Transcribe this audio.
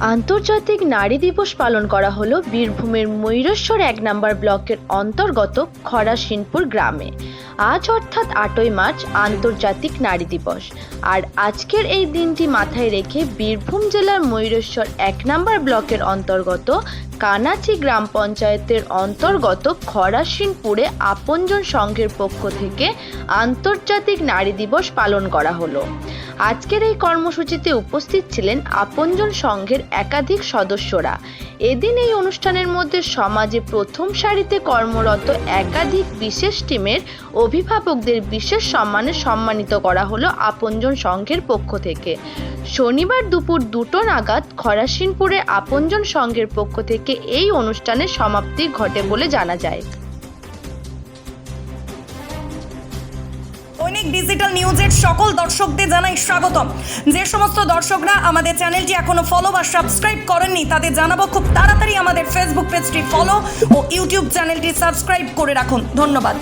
আন্তর্জাতিক নারী দিবস পালন করা হলো বীরভূমের ময়ূরেশ্বর এক নম্বর ব্লকের অন্তর্গত খরাসিনপুর গ্রামে। আজ অর্থাৎ আটই মার্চ, আন্তর্জাতিক নারী দিবস। আর আজকের এই দিনটি মাথায় রেখে বীরভূম জেলার ময়ূরেশ্বর এক নম্বর ব্লকের অন্তর্গত কানাচি গ্রাম পঞ্চায়েতের অন্তর্গত খরাসিনপুরে আপনজন সংঘের পক্ষ থেকে আন্তর্জাতিক নারী দিবস পালন করা হলো। আজকের এই কর্মসূচিতে উপস্থিত ছিলেন আপনজন সংঘের একাধিক সদস্যরা। এদিন এই অনুষ্ঠানের মধ্যে সমাজে প্রথম সারিতে কর্মরত একাধিক বিশেষ টিমের অভিভাবকদের বিশেষ সম্মানে সম্মানিত করা হলো আপনজন সংঘের পক্ষ থেকে। শনিবার দুপুর দুটো নাগাদ খরাসিনপুরে আপনজন সংঘের পক্ষ থেকে এই অনুষ্ঠানের সমাপ্তি ঘটে বলে জানা যায়। দৈনিক ডিজিটাল নিউজের সকল দর্শকদের জানাই স্বাগতম। যে সমস্ত দর্শকরা আমাদের চ্যানেলটি এখনও ফলো বা সাবস্ক্রাইব করেননি, তাদের জানাব খুব তাড়াতাড়ি আমাদের ফেসবুক পেজটি ফলো ও ইউটিউব চ্যানেলটি সাবস্ক্রাইব করে রাখুন। ধন্যবাদ।